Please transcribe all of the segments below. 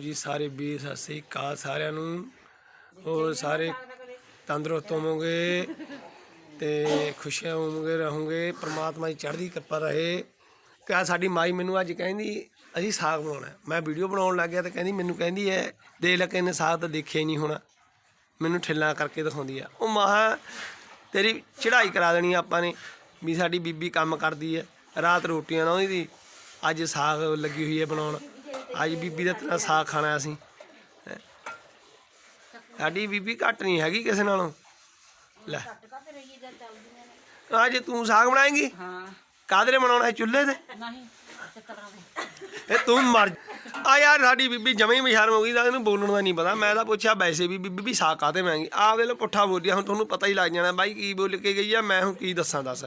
ਜੀ, ਸਾਰੇ ਵੀਰ, ਸਤਿ ਸ੍ਰੀ ਅਕਾਲ ਸਾਰਿਆਂ ਨੂੰ। ਹੋਰ ਸਾਰੇ ਤੰਦਰੁਸਤ ਹੋਵੋਗੇ ਤੇ ਖੁਸ਼ੀਆਂ ਹੋਵੋਗੇ, ਰਹੋਗੇ, ਪ੍ਰਮਾਤਮਾ ਦੀ ਚੜ੍ਹਦੀ ਕਿਰਪਾ ਰਹੇ। ਤੇ ਆਹ ਸਾਡੀ ਮਾਈ ਮੈਨੂੰ ਅੱਜ ਕਹਿੰਦੀ, ਅਸੀਂ ਸਾਗ ਬਣਾਉਣਾ ਮੈਂ ਵੀਡੀਓ ਬਣਾਉਣ ਲੱਗ ਗਿਆ ਤੇ ਕਹਿੰਦੀ, ਮੈਨੂੰ ਕਹਿੰਦੀ ਐ ਦੇਖ ਲੈ ਕਿੰਨੇ ਸਾਗ ਤਾਂ ਦੇਖਿਆ ਹੀ ਨਹੀਂ ਹੋਣਾ। ਮੈਨੂੰ ਠਿੱਲਾਂ ਕਰਕੇ ਦਿਖਾਉਂਦੀ ਆ। ਉਹ ਮਾਂ, ਤੇਰੀ ਚੜ੍ਹਾਈ ਕਰਾ ਦੇਣੀ ਆਪਾਂ ਨੇ, ਵੀ ਸਾਡੀ ਬੀਬੀ ਕੰਮ ਕਰਦੀ ਐ ਰਾਤ ਰੋਟੀਆਂ ਲਾਉਂਦੀ ਦੀ ਅੱਜ ਸਾਗ ਲੱਗੀ ਹੋਈ ਐ ਬਣਾਉਣ। ਅੱਜ ਬੀਬੀ ਦਾ ਤੇਰਾ ਸਾਗ ਖਾਣਾ ਅਸੀਂ। ਸਾਡੀ ਬੀਬੀ ਘੱਟ ਨਹੀਂ ਹੈਗੀ ਕਿਸੇ ਨਾਲੋਂ। ਲੈ। ਅੱਜ ਤੂੰ ਸਾਗ ਬਣਾਏਂਗੀ? ਹਾਂ। ਕਾਦਰੇ ਬਣਾਉਣਾ ਹੈ ਚੁੱਲ੍ਹੇ ਤੇ? ਨਹੀਂ ਇਹ ਤੂੰ ਮਰ ਆ ਯਾਰ ਸਾਡੀ ਬੀਬੀ ਜਮੇ ਹੀ ਮਸ਼ਰਮ ਹੋ ਗਈ ਤਾਂ ਇਹਨੂੰ ਬੋਲਣ ਦਾ ਨਹੀਂ ਪਤਾ। ਮੈਂ ਤਾਂ ਪੁੱਛਿਆ ਵੈਸੇ ਵੀ ਬੀਬੀ ਵੀ ਸਾਗ ਕਾਤੇ ਮਹਿੰਗੀ ਆਹ ਵੇਲੇ ਪੁੱਠਾ ਬੋਲਿਆ ਹੁਣ ਤੁਹਾਨੂੰ ਪਤਾ ਹੀ ਲੱਗ ਜਾਣਾ ਬਾਈ ਕੀ ਬੋਲ ਕੇ ਗਈ ਆ ਮੈਂ ਹੁਣ ਕੀ ਦੱਸਾਂ ਦੱਸ।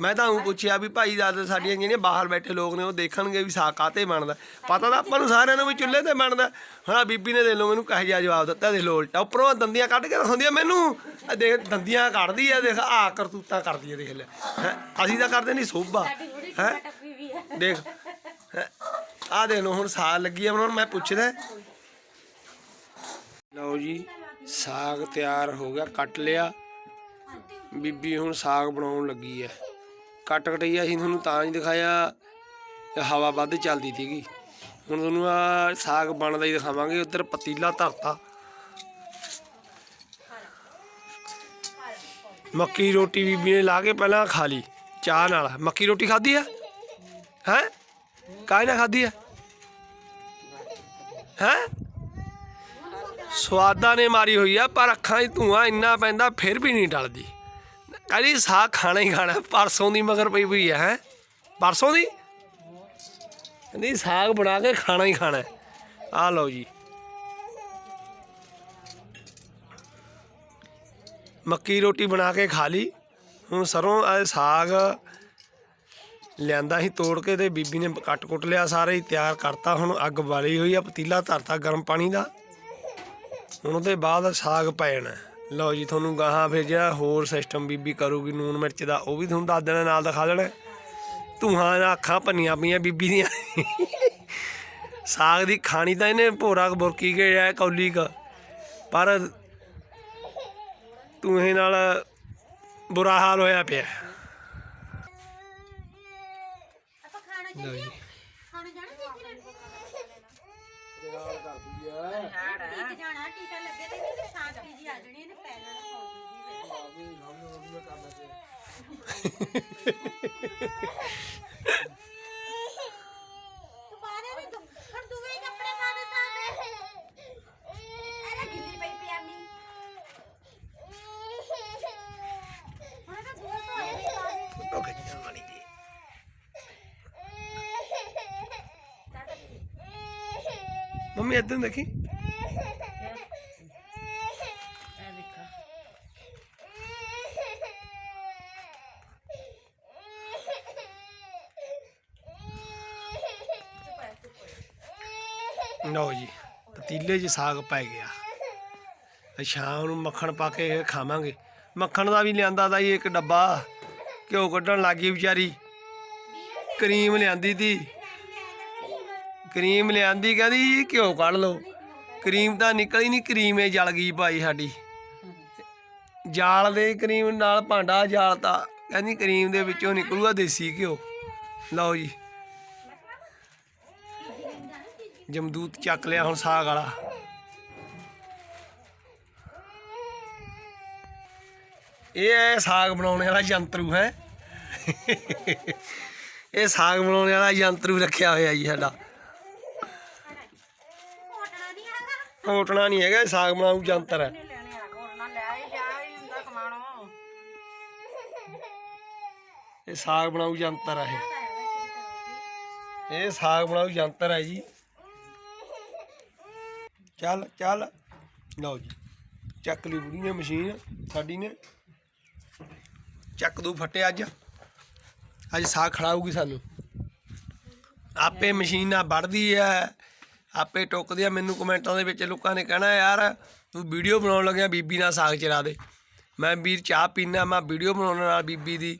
ਮੈਂ ਤਾਂ ਉਹ ਪੁੱਛਿਆ ਵੀ ਭਾਈ ਦਾਦਾ ਸਾਡੀਆਂ ਜਿਹੜੀਆਂ ਬਾਹਰ ਬੈਠੇ ਲੋਕ ਨੇ ਉਹ ਦੇਖਣਗੇ ਵੀ ਸਾਗ ਕਾਤੇ ਬਣਦਾ। ਪਤਾ ਤਾਂ ਆਪਾਂ ਨੂੰ ਸਾਰਿਆਂ ਨੂੰ ਵੀ ਚੁੱਲ੍ਹੇ ਤੇ ਬਣਦਾ। ਹੁਣ ਆਹ ਬੀਬੀ ਨੇ ਦੇ ਲੋ ਮੈਨੂੰ ਕਹੇ ਜਿਹਾ ਜਵਾਬ ਦਿੱਤਾ ਦੇ ਲੋ ਉਲਟਾ। ਉੱਪਰੋਂ ਦੰਦੀਆਂ ਕੱਢ ਕੇ ਦਿਖਾਉਂਦੀ ਆ ਮੈਨੂੰ। ਆ ਦੇਖ ਦੰਦੀਆਂ ਕੱਢਦੀ ਆ ਦੇਖ ਆ ਕਰਤੂਤਾਂ ਕਰਦੀ ਆ ਦੇਖ ਲੈ। ਹੈਂ, ਅਸੀਂ ਤਾਂ ਕਰਦੇ ਨਹੀਂ ਸੋਭਾ। ਹੈ? ਦੇਖ ਆ ਦੇ ਲੋ ਹੁਣ ਸਾਗ ਲੱਗੀ ਆ ਬਣਾਉਣ, ਮੈਂ ਪੁੱਛਦਾ। ਲਓ ਜੀ, ਸਾਗ ਤਿਆਰ ਹੋ ਗਿਆ, ਕੱਟ ਲਿਆ। ਬੀਬੀ ਹੁਣ ਸਾਗ ਬਣਾਉਣ ਲੱਗੀ ਐ ਕੱਟ ਕਟਈਆ ਅਸੀਂ ਤੁਹਾਨੂੰ ਤਾਂ ਹੀ ਦਿਖਾਇਆ ਹਵਾ ਵੱਧ ਚੱਲਦੀ ਸੀਗੀ। ਹੁਣ ਤੁਹਾਨੂੰ ਆ ਸਾਗ ਬਣਦਾ ਹੀ ਦਿਖਾਵਾਂਗੇ, ਉੱਧਰ ਪਤੀਲਾ ਧਰਤਾ। ਮੱਕੀ ਰੋਟੀ ਬੀਬੀ ਨੇ ਲਾ ਕੇ ਪਹਿਲਾਂ ਖਾ ਲਈ, ਚਾਹ ਨਾਲ। ਮੱਕੀ ਰੋਟੀ ਖਾਧੀ ਆ? ਹੈ? ਕਾਹ ਨਾਲ ਖਾਧੀ ਆ? ਹੈ? ਸਵਾਦਾਂ ਨੇ ਮਾਰੀ ਹੋਈ ਆ, ਪਰ ਅੱਖਾਂ 'ਚ ਧੂਆਂ ਇੰਨਾ ਪੈਂਦਾ, ਫਿਰ ਵੀ ਨਹੀਂ ਟਲਦੀ ਕਹਿੰਦੀ ਸਾਗ ਖਾਣਾ ਹੀ ਖਾਣਾ, ਪਰਸੋਂ ਦੀ ਮਗਰ ਪਈ ਹੋਈ ਆ, ਹੈ? ਪਰਸੋਂ ਦੀ? ਕਹਿੰਦੀ, ਸਾਗ ਬਣਾ ਕੇ ਖਾਣਾ ਹੀ ਖਾਣਾ। ਆ ਲਓ ਜੀ। ਮੱਕੀ ਰੋਟੀ ਬਣਾ ਕੇ ਖਾ ਲਈ। ਹੁਣ ਸਰੋਂ ਇਹ ਸਾਗ ਲਿਆਂਦਾ ਸੀ, ਤੋੜ ਕੇ ਤੇ ਬੀਬੀ ਨੇ ਕੱਟ ਕੁੱਟ ਲਿਆ, ਸਾਰੇ ਹੀ ਤਿਆਰ ਕਰਤਾ। ਹੁਣ ਅੱਗ ਬਾਲੀ ਹੋਈ ਆ, ਪਤੀਲਾ ਧਰਤਾ ਗਰਮ ਪਾਣੀ ਦਾ। ਹੁਣ ਉਹਦੇ ਬਾਅਦ ਸਾਗ ਪੈ ਲਓ ਜੀ, ਤੁਹਾਨੂੰ ਗਾਹਾਂ ਫਿਰ ਜਿਹੜਾ ਹੋਰ ਸਿਸਟਮ ਬੀਬੀ ਕਰੂਗੀ, ਨੂਨ ਮਿਰਚ ਦਾ, ਉਹ ਵੀ ਤੁਹਾਨੂੰ ਦੱਸ ਦੇਣਾ, ਨਾਲ ਦਿਖਾ ਦੇਣਾ। ਧੂਆਂ ਨਾਲ ਅੱਖਾਂ ਭੰਨੀਆਂ ਪਈਆਂ ਬੀਬੀ ਦੀਆਂ। ਸਾਗ ਦੀ ਖਾਣੀ ਤਾਂ ਇਹਨੇ ਭੋਰਾ ਕੁ ਬੁਰਕੀ ਕੇ ਆ ਕੌਲੀ ਕ। ਪਰ ਧੂਏ ਨਾਲ ਬੁਰਾ ਹਾਲ ਹੋਇਆ ਪਿਆ ਆਪਾਂ ਖਾਣਾ ਲਓ ਜੀ। ਖਾਣਾ ਜਾਣਾ ਚਾਹੀਏ ਹਾੜ ਟੀਕ ਜਾਣਾ ਟੀਕਾ ਲੱਗੇ ਤੇ ਨਹੀਂ ਸ਼ਾਂਤੀ ਜੀ ਆ ਜਣੀ ਇਹਨੇ ਪੈਰਾਂ ਨਾਲ ਸੌਂ। ਤੂੰ ਬਾਹਰ ਵੀ ਪਰ ਦੂਵੇ ਕੱਪੜੇ ਪਾ ਦੇ ਸਾਹਮਣੇ ਇਹਨੇ ਗਿੱਲੀ ਪਈ ਪਿਆਮੀ ਹੁਣ ਤਾਂ ਬੂਟ ਧੋਏ ਨਹੀਂ ਸਾਰੇ ਫੋਟੋ ਖਿੱਚਣ ਵਾਲੀ ਦੀ ਮੰਮੀ ਇੱਦਾਂ ਦੇਖੀ? ਇਹ ਲਓ ਜੀ, ਪਤੀਲੇ 'ਚ ਸਾਗ ਪੈ ਗਿਆ। ਸ਼ਾਮ ਨੂੰ ਮੱਖਣ ਪਾ ਕੇ ਖਾਵਾਂਗੇ। ਮੱਖਣ ਦਾ ਵੀ ਲਿਆਂਦਾ ਦਾ ਇੱਕ ਡੱਬਾ। ਘਿਓ ਕੱਢਣ ਲੱਗੀ ਵਿਚਾਰੀ। ਕਰੀਮ ਲਿਆਂਦੀ ਤੀ। ਕਰੀਮ ਲਿਆਂਦੀ, ਕਹਿੰਦੀ ਘਿਓ ਕੱਢ ਲਓ। ਕਰੀਮ ਤਾਂ ਨਿਕਲੀ ਨਹੀਂ ਕਰੀਮ ਇਹ ਜਲ ਗਈ ਭਾਈ ਸਾਡੀ। ਜਾਲ ਦੇ ਕਰੀਮ ਨਾਲ ਭਾਂਡਾ ਜਾਲਤਾ, ਕਹਿੰਦੀ ਕਰੀਮ ਦੇ ਵਿੱਚੋਂ ਨਿਕਲੂਗਾ ਦੇਸੀ ਘਿਓ। ਲਓ ਜੀ। ਜਮਦੂਤ ਚੱਕ ਲਿਆ ਹੁਣ ਸਾਗ ਵਾਲਾ। ਇਹ ਹੈ ਸਾਗ ਬਣਾਉਣ ਵਾਲਾ ਯੰਤਰੂ ਹੈ। ਇਹ ਸਾਗ ਬਣਾਉਣ ਵਾਲਾ ਯੰਤਰੂ ਰੱਖਿਆ ਹੋਇਆ ਜੀ ਸਾਡਾ ਕੋਟਣਾ ਨਹੀਂ ਹੈਗਾ ਕੋਟਣਾ ਨਹੀਂ ਹੈਗਾ ਇਹ ਸਾਗ ਬਣਾਉਣ ਯੰਤਰ ਹੈ। ਇਹ ਸਾਗ ਬਣਾਉ ਯੰਤਰ ਹੈ ਇਹ। ਸਾਗ ਬਣਾਉ ਯੰਤਰ ਹੈ ਜੀ। ਚੱਲ ਚੱਲ। ਲਓ ਜੀ ਚੱਕ ਲਈ ਬੁੜੀ ਨੇ ਮਸ਼ੀਨ ਸਾਡੀ ਨੇ। ਚੱਕ ਦੂ ਫੱਟੇ ਅੱਜ। ਅੱਜ ਸਾਗ ਖੜਾਊਗੀ ਸਾਨੂੰ। ਆਪੇ ਮਸ਼ੀਨ ਨਾਲ ਵੱਢਦੀ ਐ ਆਪੇ ਟੁੱਕਦੀ ਆ ਮੈਨੂੰ ਕਮੈਂਟਾਂ ਦੇ ਵਿੱਚ ਲੋਕਾਂ ਨੇ ਕਹਿਣਾ ਯਾਰ ਤੂੰ ਵੀਡੀਓ ਬਣਾਉਣ ਲੱਗਿਆ ਬੀਬੀ ਨਾਲ ਸਾਗ ਚਰਾ ਦੇ। ਮੈਂ ਵੀਰ ਚਾਹ ਪੀਣਾ ਮੈਂ ਵੀਡੀਓ ਬਣਾਉਣ ਨਾਲ ਬੀਬੀ ਦੀ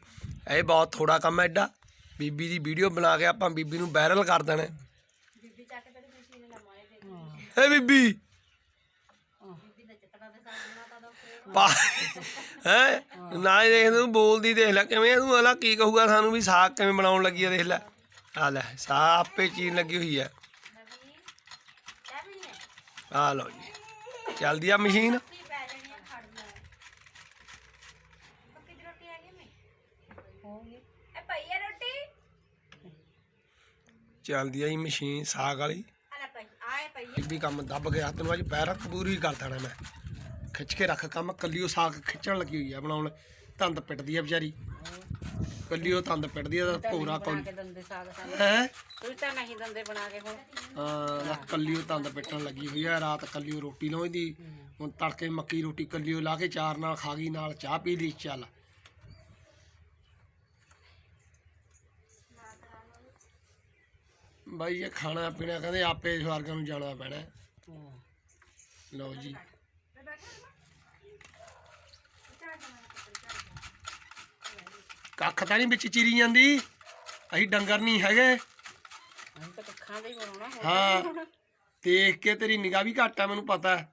ਇਹ ਬਹੁਤ ਥੋੜਾ ਕੰਮ ਹੈ ਐਡਾ ਬੀਬੀ ਦੀ ਵੀਡੀਓ ਬਣਾ ਕੇ ਆਪਾਂ ਬੀਬੀ ਨੂੰ ਵਾਇਰਲ ਕਰ ਦੇਣਾ। ਏ ਬੀਬੀ। ਹੈ? ਨਾ ਦੇਖ ਤੂੰ ਬੋਲਦੀ ਦੇਖ ਲੈ ਕਿਵੇਂ ਤੂੰ? ਅਲਾ ਕੀ ਕਹੂਗਾ ਸਾਨੂੰ ਵੀ ਸਾਗ ਕਿਵੇਂ ਬਣਾਉਣ ਲੱਗੀ ਆ ਦੇਖ ਲੈ। ਆ ਲੈ ਸਾਗ ਆਪੇ ਚੀਜ਼ ਲੱਗੀ ਹੋਈ ਆ। ਆ ਲਓ ਜੀ। ਚੱਲਦੀ ਆ ਮਸ਼ੀਨ। ਚੱਲਦੀ ਆ ਜੀ ਮਸ਼ੀਨ, ਸਾਗ ਵਾਲੀ। ਆਲਾ ਪਈ ਕੰਮ ਦੱਬ ਗਿਆ, ਤੈਨੂੰ ਅੱਜ ਪੈਰ ਕਬੂਰੀ ਕਰ ਦੇਣਾ ਮੈਂ। ਖਿੱਚ ਕੇ ਰੱਖ ਕੰਮ, ਕੱਲੀ ਉਹ ਸਾਗ ਖਿੱਚਣ ਲੱਗੀ ਹੋਈ ਆ ਬਣਾਉਣ। ਤੰਦ ਪਿੱਟਦੀ ਆ ਵਿਚਾਰੀ। ਕੱਲੀ ਉਹ ਤੰਦ ਪਿੱਟਦੀ ਆ ਤਾਂ ਭੋਰਾ ਕੌਲ। ਕੇ ਦੰਦੇ ਸਾਗ ਸਾਨੂੰ ਹੈ? ਤੂੰ ਤਾਂ ਨਹੀਂ ਦੰਦੇ ਬਣਾ ਕੇ ਹੁਣ। ਹਾਂ ਕੱਲੀ ਉਹ ਤੰਦ ਪਿੱਟਣ ਲੱਗੀ ਹੋਈ ਆ ਰਾਤ ਕੱਲੀ ਉਹ ਰੋਟੀ ਲਾਉਂਦੀ ਹੁਣ ਤੜਕੇ ਮੱਕੀ ਰੋਟੀ ਕੱਲੀ ਉਹ ਲਾ ਕੇ ਚਾਰ ਨਾਲ ਖਾ ਗਈ ਨਾਲ ਚਾਹ ਪੀ ਲਈ ਚੱਲ। ਬਾਈ ਇਹ ਖਾਣਾ ਪੀਣਾ ਕਹਿੰਦੇ ਆਪੇ ਸਵਰਗਾਂ ਨੂੰ ਜਾਣਾ ਪੈਣਾ। ਲਓ ਜੀ। ਕੱਖ ਤਾਂ ਨਹੀਂ ਵਿੱਚ ਚਿਰੀ ਜਾਂਦੀ। ਅਸੀਂ ਡੰਗਰ ਨਹੀਂ ਹੈਗੇ। ਅਸੀਂ ਤਾਂ ਕੱਖਾਂ ਦੇ ਹੀ ਬਣਾਉਣਾ ਹੁਣ। ਹਾਂ ਦੇਖ ਕੇ ਤੇਰੀ ਨਿਗਾਹ ਵੀ ਘੱਟ ਆ ਮੈਨੂੰ ਪਤਾ। ਹੈ।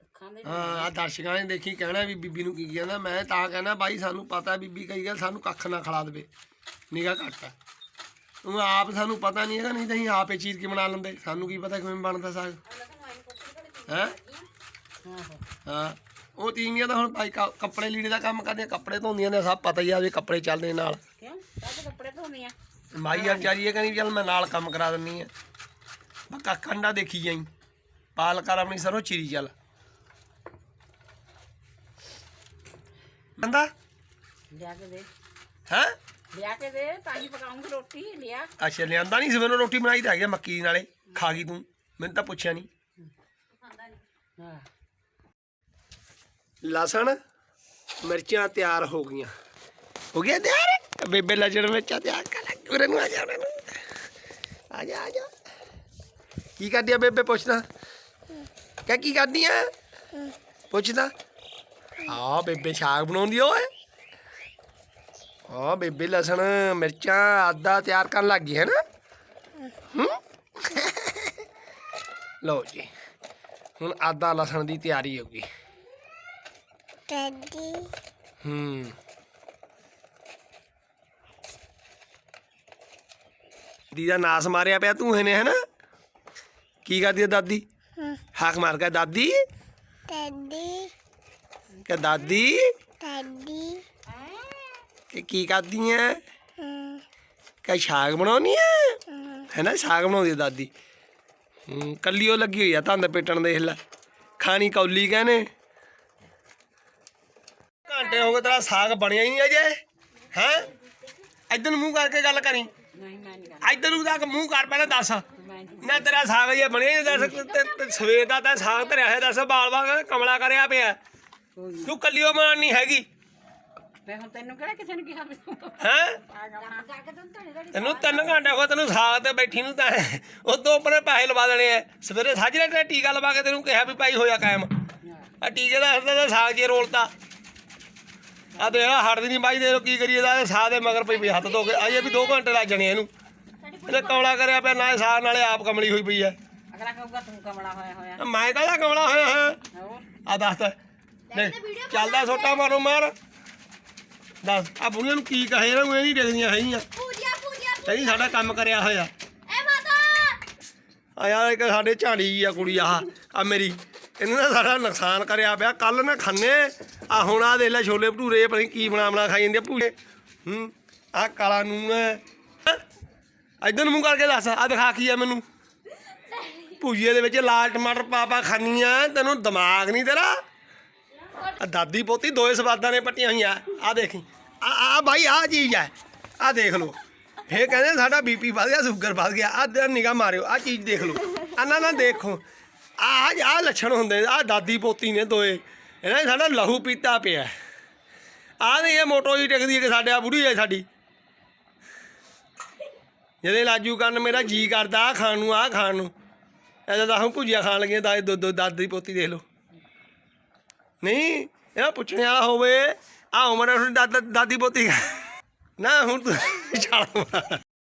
ਕੱਖਾਂ ਦੇ ਹਾਂ ਆ ਦਰਸ਼ਕਾਂ ਨੇ ਦੇਖੀ ਕਹਿਣਾ ਵੀ ਬੀਬੀ ਨੂੰ ਕੀ ਕਹਿੰਦਾ ਮੈਂ ਤਾਂ ਕਹਿੰਦਾ ਬਾਈ ਸਾਨੂੰ ਪਤਾ ਬੀਬੀ ਕਹੀ ਗੱਲ ਸਾਨੂੰ ਕੱਖ ਨਾ ਖਿਲਾ ਦੇਵੇ। ਨਿਗਾਹ ਘੱਟ ਆ। ਉਹ ਆਪ ਸਾਨੂੰ ਪਤਾ ਨਹੀਂ ਹੈਗਾ ਨਹੀਂ ਤਾਂ ਅਸੀਂ ਆਪੇ ਚੀਰ ਕੇ ਬਣਾ ਲੈਂਦੇ। ਸਾਨੂੰ ਕੀ ਪਤਾ ਕਿਵੇਂ ਬਣਦਾ ਸਾਗ। ਹੈ ਆਹੋ ਹਾਂ। ਉਹ ਤੀਵੀਆਂ ਤਾਂ ਹੁਣ ਭਾਈ ਕ- ਕੱਪੜੇ ਲੀੜੇ ਦਾ ਕੰਮ ਕਰਦੀਆਂ ਕੱਪੜੇ ਧੋਂਦੀਆਂ ਨੇ ਸਭ ਪਤਾ ਹੀ ਆ ਵੀ ਕੱਪੜੇ ਚੱਲਦੇ ਨਾਲ। ਕਿਉਂ? ਸਾਡੇ ਕੱਪੜੇ ਧੋਣੀਆਂ ਮਾਈ ਆ ਵਿਚਾਰੀ ਇਹ ਕਹਿੰਦੀ ਚੱਲ ਮੈਂ ਨਾਲ ਕੰਮ ਕਰਾ ਦਿੰਨੀ ਆ। ਬੱਕਾ ਕੰਡਾ ਦੇਖੀ ਜਾਈ। ਪਾਲ ਕਰ ਆਪਣੀ ਸਰੋਂ ਚੀਰੀ ਚੱਲ। ਬੰਦਾ? ਲਿਆ ਕੇ ਦੇ। ਹੈ? ਲਿਆ ਕੇ ਦੇ ਤਾਂ ਹੀ ਪਕਾਉਂਗੀ ਰੋਟੀ ਲਿਆ। ਅੱਛਾ ਲਿਆਂਦਾ ਨਹੀਂ ਸਵੇਰੋਂ ਰੋਟੀ ਬਣਾਈ ਤਾਂ ਹੈਗੀ ਆ ਮੱਕੀ ਦੀ ਨਾਲੇ। ਖਾ ਗਈ ਤੂੰ। ਮੈਨੂੰ ਤਾਂ ਪੁੱਛਿਆ ਨਹੀਂ। ਹਾਂ। ਲਸਣ, ਮਿਰਚਾਂ ਤਿਆਰ ਹੋ ਗਈਆਂ। ਹੋ ਗਿਆ ਤਿਆਰ? ਬੇਬੇ ਲਜਣ ਮਿਰਚਾਂ ਤਿਆਰ ਕਰ ਲੱਗ ਉਰੇ ਨੂੰ ਆ ਜਾ, ਉਰੇ ਨੂੰ। ਆ ਜਾ ਆ ਜਾ। ਕੀ ਕਰਦੀ ਆ ਬੇਬੇ, ਪੁੱਛਦਾ? ਕਿਆ ਕੀ ਕਰਦੀ ਆ? ਪੁੱਛਦਾ। ਆ ਬੇਬੇ ਸਾਗ ਬਣਾਉਂਦੀ ਆ, ਓਏ। ਆ ਬੇਬੇ ਲਸਣ, ਮਿਰਚਾਂ, ਆਦਾ ਤਿਆਰ ਕਰਨ ਲੱਗ ਗਈ ਹੈ? ਨਾ ਲਓ ਜੀ। ਹੁਣ ਆਦਾ, ਲਸਣ ਦੀ ਤਿਆਰੀ ਹੋ ਗਈ। ਹੂੰ ਦੀ ਦਾ ਨਾਸ ਮਾਰਿਆ ਪਿਆ ਤੂੰ ਇਹਨੇ ਹੈਨਾ? ਕੀ ਕਰਦੀ ਆ ਦਾਦੀ? ਹਾਕ ਮਾਰ ਕੇ ਦਾਦੀ? Daddy, ਕਿ ਦਾਦੀ? Daddy, ਕਿ ਕੀ ਕਰਦੀ ਐ? mm, ਕਿ ਸਾਗ ਬਣਾਉਣੀ ਐ? ਹੈਨਾ ਸਾਗ ਬਣਾਉਂਦੀ ਆ ਦਾਦੀ। ਹੂੰ ਕੱਲੀ ਉਹ ਲੱਗੀ ਹੋਈ ਆ ਤੰਦ ਪੇਟਣ ਦੇਖ ਲੈ। ਖਾਣੀ ਕੌਲੀ ਕਹਿੰਦੇ। ਘੰਟੇ ਹੋ ਗਏ ਤੇਰਾ ਸਾਗ ਬਣਿਆ ਹੀ ਨਹੀਂ ਅਜੇ ਹੈ? ਇਧਰ ਮੂੰਹ ਕਰਕੇ ਗੱਲ ਕਰੀ। ਨਹੀਂ ਮੈਂ ਨਹੀਂ ਇਧਰ ਨੂੰ ਤੱਕ ਮੂੰਹ ਕਰ ਪਹਿਲਾਂ ਦੱਸ। ਨਾ ਤੇਰਾ ਸਾਗ ਜੇ ਬਣਿਆ ਨਹੀਂ ਦੱਸ। ਤੇ- ਤੇ ਸਵੇਰ ਦਾ ਤਾਂ ਸਾਗ ਧਰਿਆ ਹੈ ਦੱਸ। ਬਾਲ ਬਾਲ ਕਮਲਾ ਕਰਿਆ ਪਿਆ। ਤੂੰ ਕੱਲਿਓ ਮਾਨ ਨਹੀਂ ਹੈਗੀ। ਮੈਂ ਹੁਣ ਤੈਨੂੰ ਕਿਹੜਾ ਕਿਸੇ ਨੇ ਕਿਹਾ ਤੂੰ ਹੈ? ਤੈਨੂੰ ਤਿੰਨ ਘੰਟੇ ਹੋ ਗਏ ਤੈਨੂੰ ਸਾਗ ਤੇ ਬੈਠੀ ਨੂੰ ਤਾਂ। ਉਹ ਤੋਂ ਉੱਪਰ ਪੈਸੇ ਲਵਾ ਦੇਣੇ ਆ ਸਵੇਰੇ ਸਾਜਰੇ ਤੇ ਟੀਕਾ ਲਵਾ ਕੇ ਤੈਨੂੰ ਕਿਹਾ ਵੀ ਭਾਈ ਹੋਇਆ ਕਾਇਮ। ਆ ਟੀਕੇ ਦਾ ਅਸਰ ਤਾਂ ਸਾਗ ਜੇ ਰੋਲਤਾ। ਆ ਦੇਖ ਲਾ ਹਟਦੀ ਨਹੀਂ ਬਾਈ ਦੇ ਲੋ ਕੀ ਕਰੀਏ ਦਾ ਸਾਗ ਦੇ ਮਗਰ ਪਈ ਪਈ ਹੱਥ ਧੋ ਕੇ। ਅਜੇ ਵੀ 2 ਘੰਟੇ ਲੱਗ ਜਾਣੇ ਇਹਨੂੰ। ਇਹਨੇ ਕਮਲਾ ਕਰਿਆ ਪਿਆ ਨਾ ਇਹ ਸਾਗ ਨਾਲੇ ਆਪ ਕਮਲੀ ਹੋਈ ਪਈ ਐ ਅਗਲਾ ਕਹੂਗਾ ਤੂੰ ਕਮਲਾ ਹੋਇਆ ਹੋਇਆ। ਮੈਂ ਕਹਦਾ ਕਮਲਾ ਹੋਇਆ ਹਾਂ ਹੋਰ? ਆ ਦੱਸ ਤਾ। ਨਹੀਂ ਚੱਲਦਾ ਛੋਟਾ ਮਾਰੋ ਮਾਰ। ਦੱਸ ਆ ਬੁੜੀਆਂ ਨੂੰ ਕੀ ਕਹੇ ਇਹਨਾਂ ਨੂੰ ਇਹ ਨਹੀਂ ਡਿੱਗਦੀਆਂ ਹੈਗੀਆਂ। ਪੂਜਿਆ ਪੂਜਿਆ ਕਹਿੰਦੀ ਸਾਡਾ ਕੰਮ ਕਰਿਆ ਹੋਇਆ। ਆ ਯਾਰ ਇੱਕ ਸਾਡੇ ਝਾੜੀ ਆ ਕੁੜੀ ਆਹ ਆ ਮੇਰੀ। ਇਹਨੇ ਨਾ ਸਾਡਾ ਨੁਕਸਾਨ ਕਰਿਆ ਪਿਆ। ਕੱਲ ਨਾ ਖੰਨੇ ਆ ਹੁਣ ਆ ਦੇ ਲੈ ਛੋਲੇ ਭਟੂਰੇ, ਪਤਾ ਨੀ ਕੀ ਬਣਾ ਬਣਾ ਖਾਈ ਜਾਂਦੇ ਆ ਭੂਏ ਹੂੰ ਆ ਕਾਲਾ ਨੂਨ। ਹੈ ਇਧਰ ਨੂੰ ਮੂੰਹ ਕਰਕੇ ਦੱਸ ਆ ਦਿਖਾ ਕੀ ਆ ਮੈਨੂੰ। ਭੁਜੀਏ ਦੇ ਵਿੱਚ ਲਾਲ ਟਮਾਟਰ ਪਾ ਪਾ ਖਾਨੀ ਆ, ਤੈਨੂੰ ਦਿਮਾਗ ਨਹੀਂ ਤੇਰਾ। ਆ ਦਾਦੀ ਪੋਤੀ ਦੋਏ ਸਵਾਦਾਂ ਨੇ ਪੱਟੀਆਂ ਹੋਈਆਂ। ਆ ਦੇਖੀ ਆ ਆ ਬਾਈ ਆ ਚੀਜ਼ ਹੈ ਆ ਦੇਖ ਲਓ। ਫੇਰ ਕਹਿੰਦੇ ਸਾਡਾ ਬੀਪੀ ਵੱਧ ਗਿਆ, ਸ਼ੂਗਰ ਵੱਧ ਗਿਆ। ਆ ਨਿਗਾਹ ਮਾਰਿਓ ਆ ਚੀਜ਼ ਦੇਖ ਲਓ। ਆ ਨਾ ਨਾ ਦੇਖੋ। ਆ ਆ ਲੱਛਣ ਹੁੰਦੇ ਆ ਦਾਦੀ ਪੋਤੀ ਨੇ ਦੋਏ। ਇਹਨਾਂ ਨੇ ਸਾਡਾ ਲਹੂ ਪੀਤਾ ਪਿਆ। ਆ ਨਹੀਂ ਇਹ ਮੋਟੋ ਹੀ ਟਿਕਦੀ ਹੈ ਕਿ ਸਾਡੇ ਆ ਬੁੜੀ ਹੈ ਸਾਡੀ। ਜਿਹਦੇ ਲਾਜੂ ਕਰਨ ਮੇਰਾ ਜੀ ਕਰਦਾ ਆ ਖਾਣ ਨੂੰ ਆ ਖਾਣ ਨੂੰ। ਐਦਾਂ ਤਾਂ ਹੂੰ ਭੁਜੀਆ ਖਾਣ ਲੱਗੀਆਂ ਦਾ ਦੋ ਦੋ, ਦਾਦੀ ਪੋਤੀ ਦੇਖ ਲਓ। ਨਹੀਂ ਇਹ ਪੁੱਛਣ ਵਾਲਾ ਹੋਵੇ ਆ ਉਮਰ ਨਾਲ ਦਾਦੀ ਪੋਤੀ। ਨਾ ਹੁਣ ਤੂੰ ਛਾਲ ਮਾਰ